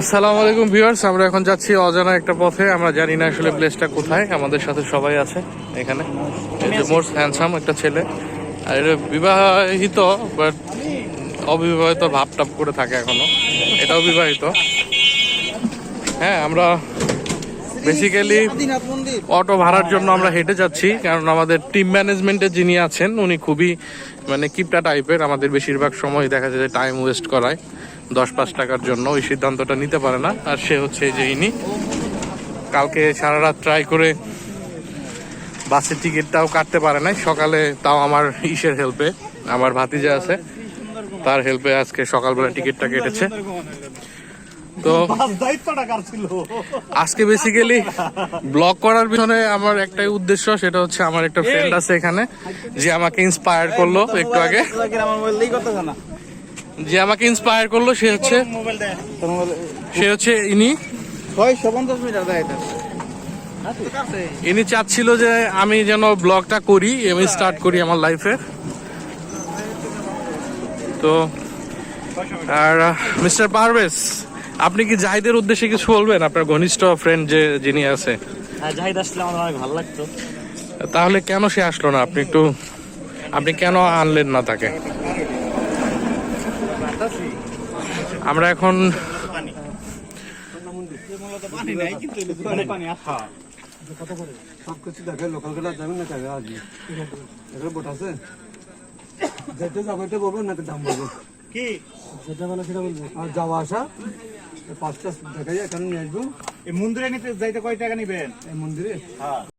আসসালামু আলাইকুম ভিউয়ার্স, আমরা এখন যাচ্ছি অজানা একটা পথে। আমরা জানি না আসলে প্লেসটা কোথায়। আমাদের সাথে সবাই আছে এখানে। মোস্ট হ্যান্ডসাম একটা ছেলে। আর এটা বিবাহিত বাট অবিবাহিত ভাব টাপ করে থাকে এখনও। এটাও বিবাহিত। হ্যাঁ আমরা বেসিক্যালি অটো ভাড়ার জন্য আমরা হেঁটে যাচ্ছি, কারণ আমাদের টিম ম্যানেজমেন্টে যিনি আছেন, উনি খুবই মানে কিপটা টাইপের আমাদের বেশিরভাগ সময় দেখা যায় টাইম ওয়েস্ট করায়। দশ পাঁচ টাকার জন্য ওই সিদ্ধান্তটা নিতে পারে না আর সে হচ্ছে যে ইনি কালকে সারা রাত ট্রাই করে বাসের টিকিটটাও কাটতে পারে নাই সকালে তাও আমার ইসের হেল্পে আমার ভাতিজা আছে তার হেল্পে আজকে সকালবেলা টিকিটটা কেটেছে তো আজকে বেসিক্যালি ব্লগ করার পিছনে আমার একটাই উদ্দেশ্য সেটা হচ্ছে আমার একটা ফ্রেন্ড আছে এখানে যে আমাকে ইন্সপায়ার করল একটু আগে যে আমাকে ইন্সপায়ার করল সে হচ্ছে সে হচ্ছে ইনি। ইনি চাচ্ছিল যে আমি যেন ব্লগটা করি আমি স্টার্ট করি আমার লাইফে তো আর মিস্টার পারভেজ আপনি কি জাহিদের উদ্দেশ্যে কিছু বলবেন? আপনার ঘনিষ্ঠ ফ্রেন্ড যে যিনি আছে। হ্যাঁ জাহিদ আসলে আমার অনেক ভালো লাগতো। তাহলে কেন সে আসলো না? আপনি একটু আপনি কেন আনলেন না তাকে? আমরা এখন পানি নাই কিন্তু পানি সব কিছু দেখে লোকাল কাটা যাবেন না কাকে আজ এখানে বোট আছে যেতে যাব এটা বলব না দাম বলব কি? যেটা বলে সেটা বলব আর যাওয়া আসা পাঁচটা দেখা যায় এখানে নিয়ে আসব। এই মন্দিরে নিতে যাইতে কয় টাকা নিবেন? এই মন্দিরে? হ্যাঁ।